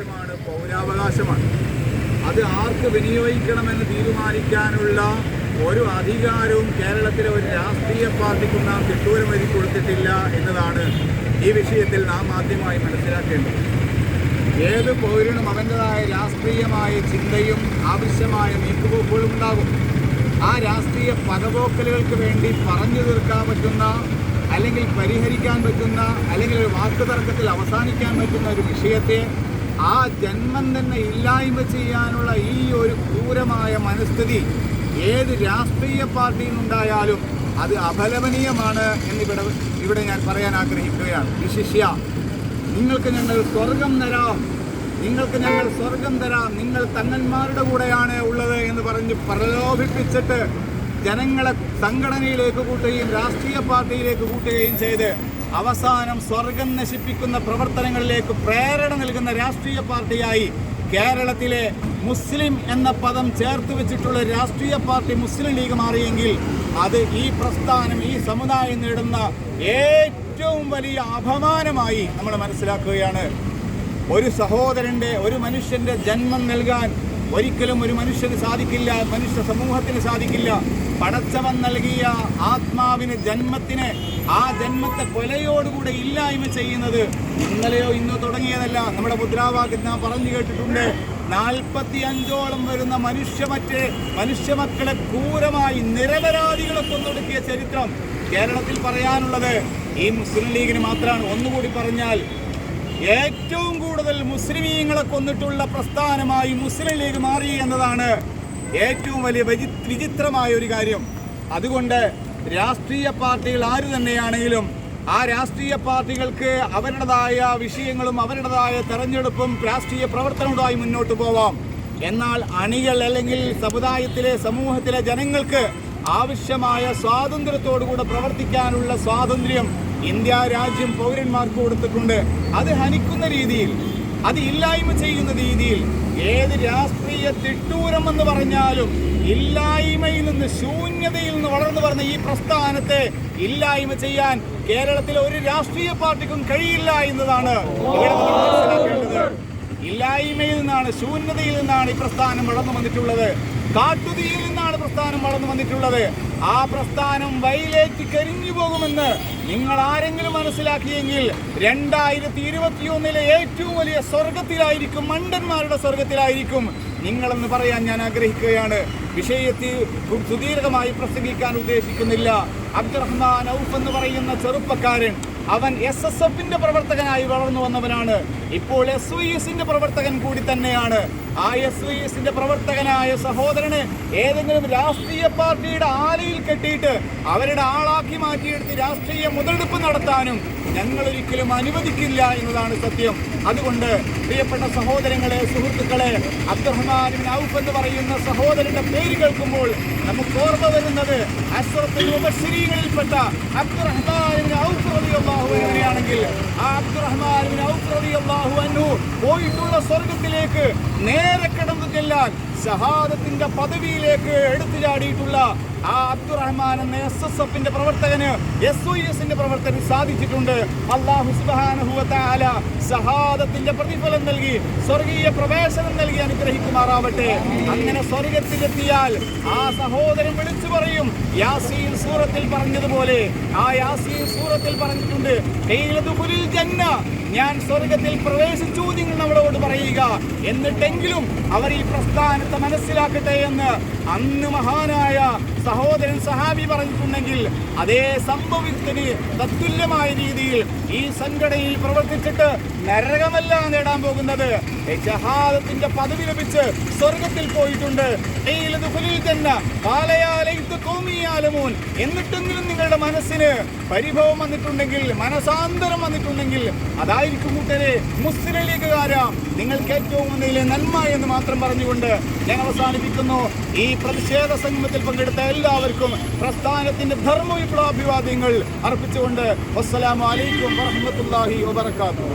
അവകാശമാണ് പൗരാവകാശമാണ്. അത് ആർക്ക് വിനിയോഗിക്കണമെന്ന് തീരുമാനിക്കാനുള്ള ഒരു അധികാരവും കേരളത്തിലെ ഒരു രാഷ്ട്രീയ പാർട്ടിക്കും നാം തിട്ടൂരം എഴുതി കൊടുത്തിട്ടില്ല എന്നതാണ് ഈ വിഷയത്തിൽ നാം ആദ്യമായി മനസ്സിലാക്കേണ്ടത്. ഏത് പൗരനും അവന്റെതായ രാഷ്ട്രീയമായ ചിന്തയും ആവശ്യമായ നീക്കുപോക്കുകളും ഉണ്ടാകും. ആ രാഷ്ട്രീയ പകപോക്കലുകൾക്ക് വേണ്ടി പറഞ്ഞു തീർക്കാൻ പറ്റുന്ന അല്ലെങ്കിൽ പരിഹരിക്കാൻ പറ്റുന്ന അല്ലെങ്കിൽ ഒരു വാക്കുതർക്കത്തിൽ അവസാനിക്കാൻ പറ്റുന്ന ഒരു വിഷയത്തെ ആ ജന്മം തന്നെ ഇല്ലായ്മ ചെയ്യാനുള്ള ഈ ഒരു ക്രൂരമായ മനസ്ഥിതി ഏത് രാഷ്ട്രീയ പാർട്ടിയിൽ നിന്നുണ്ടായാലും അത് അപലപനീയമാണ് എന്നിവിടെ ഇവിടെ ഞാൻ പറയാൻ ആഗ്രഹിക്കുകയാണ്. വിശിഷ്യ നിങ്ങൾക്ക് ഞങ്ങൾ സ്വർഗം തരാം. നിങ്ങൾക്ക് ഞങ്ങൾ സ്വർഗം തരാം. നിങ്ങൾ തങ്ങന്മാരുടെ കൂടെയാണ് ഉള്ളത് എന്ന് പറഞ്ഞ് പ്രലോഭിപ്പിച്ചിട്ട് ജനങ്ങളെ സംഘടനയിലേക്ക് കൂട്ടുകയും രാഷ്ട്രീയ പാർട്ടിയിലേക്ക് കൂട്ടുകയും ചെയ്ത് അവസാനം സ്വർഗം നശിപ്പിക്കുന്ന പ്രവർത്തനങ്ങളിലേക്ക് പ്രേരണ നൽകുന്ന രാഷ്ട്രീയ പാർട്ടിയായി കേരളത്തിലെ മുസ്ലിം എന്ന പദം ചേർത്ത് വെച്ചിട്ടുള്ള രാഷ്ട്രീയ പാർട്ടി മുസ്ലിം ലീഗ് മാറിയെങ്കിൽ അത് ഈ പ്രസ്ഥാനം ഈ സമുദായം നേടുന്ന ഏറ്റവും വലിയ അപമാനമായി നമ്മൾ മനസ്സിലാക്കുകയാണ്. ഒരു സഹോദരന്റെ ഒരു മനുഷ്യന്റെ ജന്മം നൽകാൻ ഒരിക്കലും ഒരു മനുഷ്യന് സാധിക്കില്ല മനുഷ്യ സമൂഹത്തിന് സാധിക്കില്ല. പടച്ചവൻ നൽകിയ ആത്മാവിന് ജന്മത്തിന് ആ ജന്മത്തെ കൊലയോടുകൂടെ ഇല്ലായ്മ ചെയ്യുന്നത് ഇന്നലെയോ ഇന്നോ തുടങ്ങിയതല്ല. നമ്മുടെ മുദ്രാവാക്യം നാം പറഞ്ഞു കേട്ടിട്ടുണ്ട്. നാൽപ്പത്തി അഞ്ചോളം വരുന്ന മനുഷ്യമറ്റ് മനുഷ്യമക്കളെ ക്രൂരമായി നിരപരാധികളെ കൊന്നൊടുക്കിയ ചരിത്രം കേരളത്തിൽ പറയാനുള്ളത് ഈ മുസ്ലിം ലീഗിന് മാത്രമാണ്. ഒന്നുകൂടി പറഞ്ഞാൽ ഏറ്റവും കൂടുതൽ മുസ്ലിമീങ്ങളെ കൊന്നിട്ടുള്ള പ്രസ്ഥാനമായി മുസ്ലിം ലീഗ് മാറി എന്നതാണ് ഏറ്റവും വലിയ വിചിത്രമായ ഒരു കാര്യം. അതുകൊണ്ട് രാഷ്ട്രീയ പാർട്ടികൾ ആര് തന്നെയാണെങ്കിലും ആ രാഷ്ട്രീയ പാർട്ടികൾക്ക് അവരുടേതായ വിഷയങ്ങളും അവരുടേതായ തെരഞ്ഞെടുപ്പും രാഷ്ട്രീയ പ്രവർത്തനങ്ങളുമായി മുന്നോട്ട് പോവാം. എന്നാൽ അണികൾ അല്ലെങ്കിൽ സമുദായത്തിലെ സമൂഹത്തിലെ ജനങ്ങൾക്ക് ആവശ്യമായ സ്വാതന്ത്ര്യത്തോടുകൂടെ പ്രവർത്തിക്കാനുള്ള സ്വാതന്ത്ര്യം ഇന്ത്യ രാജ്യം പൗരന്മാർക്ക് കൊടുത്തിട്ടുണ്ട്. അത് ഹനിക്കുന്ന രീതിയിൽ അത് ഇല്ലായ്മ ചെയ്യുന്ന രീതിയിൽ ഏത് രാഷ്ട്രീയ തിട്ടൂരം എന്ന് പറഞ്ഞാലും ഇല്ലായ്മയിൽ നിന്ന് ശൂന്യതയിൽ നിന്ന് വളർന്നു പറഞ്ഞ ഈ പ്രസ്ഥാനത്തെ ഇല്ലായ്മ ചെയ്യാൻ കേരളത്തിലെ ഒരു രാഷ്ട്രീയ പാർട്ടിക്കും കഴിയില്ല എന്നതാണ് ഇവിടെ മനസ്സിലാക്കേണ്ടത് ഇല്ലായ്മയിൽ നിന്നാണ് ശൂന്യതയിൽ നിന്നാണ് ഈ പ്രസ്ഥാനം വളർന്നു വന്നിട്ടുള്ളത്. കാട്ടുതീയിൽ നിന്നാണ് പ്രസ്ഥാനം വളർന്നു വന്നിട്ടുള്ളത്. ആ പ്രസ്ഥാനം വയലേക്ക് കരിഞ്ഞു പോകുമെന്ന് നിങ്ങൾ ആരെങ്കിലും മനസ്സിലാക്കിയെങ്കിൽ രണ്ടായിരത്തി ഇരുപത്തിയൊന്നിലെ ഏറ്റവും വലിയ സ്വർഗത്തിലായിരിക്കും മണ്ടന്മാരുടെ സ്വർഗത്തിലായിരിക്കും നിങ്ങളെന്ന് പറയാൻ ഞാൻ ആഗ്രഹിക്കുകയാണ്. വിഷയത്തിൽ സുദീർഘമായി പ്രസംഗിക്കാൻ ഉദ്ദേശിക്കുന്നില്ല. അബ്ദുറഹ്മാൻ ഔഫ് എന്ന് പറയുന്ന ചെറുപ്പക്കാരൻ അവൻ എസ് എസ് എഫിന്റെ പ്രവർത്തകനായി വളർന്നു വന്നവനാണ്. ഇപ്പോൾ എസ് വി എസിന്റെ പ്രവർത്തകൻ കൂടി തന്നെയാണ്. ആ എസ് വൈ എസിന്റെ പ്രവർത്തകനായ സഹോദരന് ഏതെങ്കിലും രാഷ്ട്രീയ പാർട്ടിയുടെ ആലയിൽ കെട്ടിയിട്ട് അവരുടെ ആളാക്കി മാറ്റിയെടുത്ത് രാഷ്ട്രീയ മുതലെടുപ്പ് നടത്താനും ഞങ്ങൾ ഒരിക്കലും അനുവദിക്കില്ല എന്നതാണ് സത്യം. അതുകൊണ്ട് പ്രിയപ്പെട്ട സഹോദരങ്ങളെ സുഹൃത്തുക്കളെ അബ്ദുറഹ്മാൻ ഔഫ് എന്ന് പറയുന്ന സഹോദരന്റെ പേര് കേൾക്കുമ്പോൾ നമുക്ക് ഓർമ്മ വരുന്നത് അസ്രത്തുൽ മുബശ്ശിരീങ്ങളിൽപ്പെട്ട അബ്ദുറഹ്മാൻ റളിയല്ലാഹു അൻഹുവിനെയാണെങ്കിൽ ആ അബ്ദുറഹ്മാൻ ഔഫ് റളിയല്ലാഹു അൻഹു പോയിട്ടുള്ള സ്വർഗത്തിലേക്ക് നേരെ കടന്നു ചെല്ലാൻ ഷഹാദത്തിന്റെ പദവിയിലേക്ക് എടുത്തു ചാടിയിട്ടുള്ള ആ അബ്ദുറഹ്മാൻ എന്ന എസ് എസ് എഫിന്റെ പ്രവർത്തകന് എസ് ഒ എസിന്റെ പ്രവർത്തകന് സാധിച്ചിട്ടുണ്ട്. അള്ളാഹു സഹാദത്തിന്റെ പ്രതിഫലം നൽകി സ്വർഗീയ പ്രവേശനം നൽകി അനുഗ്രഹിക്കുമാറാവട്ടെ. അങ്ങനെ സ്വർഗത്തിലെത്തിയാൽ ആ സഹോദരൻ വിളിച്ചു പറയും യാസീൻ സൂറത്തിൽ പറഞ്ഞതുപോലെ. ആ യാസീൻ സൂറത്തിൽ പറഞ്ഞിട്ടുണ്ട് "ഖീലതുഖുലിൽ ജന്ന ഞാൻ സ്വർഗത്തിൽ പ്രവേശിച്ചു നിങ്ങൾ നമ്മളോട് പറയുക എന്നിട്ടെങ്കിലും അവർ ഈ പ്രസ്ഥാനത്തെ മനസ്സിലാക്കട്ടെ എന്ന് അന്ന് മഹാനായ സഹോദരൻ സഹാബി പറഞ്ഞിട്ടുണ്ടെങ്കിൽ അതേ സംഭവത്തിന് തത്തുല്യമായ രീതിയിൽ ഈ സംഘടനയിൽ പ്രവർത്തിച്ചിട്ട് നരകമല്ല നേടാൻ പോകുന്നത്. ജഹാദത്തിന്റെ പദവി ലഭിച്ച് സ്വർഗത്തിൽ പോയിട്ടുണ്ട്. "ഖീലതുഖുലിൽ ജന്ന ഖാലയാ ലൈത എന്നിട്ടെങ്കിലും നിങ്ങളുടെ മനസ്സിന് പരിഭവം വന്നിട്ടുണ്ടെങ്കിൽ മനസാന്തരം വന്നിട്ടുണ്ടെങ്കിൽ അതായിരിക്കും കൂട്ടരെ മുസ്ലിം ലീഗുകാരാ നിങ്ങൾക്ക് ഏറ്റവും ഒന്നിലെ നന്മ എന്ന് മാത്രം പറഞ്ഞുകൊണ്ട് ഞാൻ അവസാനിപ്പിക്കുന്നു. ഈ പ്രതിഷേധ സംഗമത്തിൽ പങ്കെടുത്ത എല്ലാവർക്കും പ്രസ്ഥാനത്തിന്റെ ധർമ്മ വിപ്ലവാഭിവാദ്യങ്ങൾ അർപ്പിച്ചുകൊണ്ട് അസ്സലാമലൈക്കും വറഹ്മത്തുള്ളാഹി വബറകാതുഹു.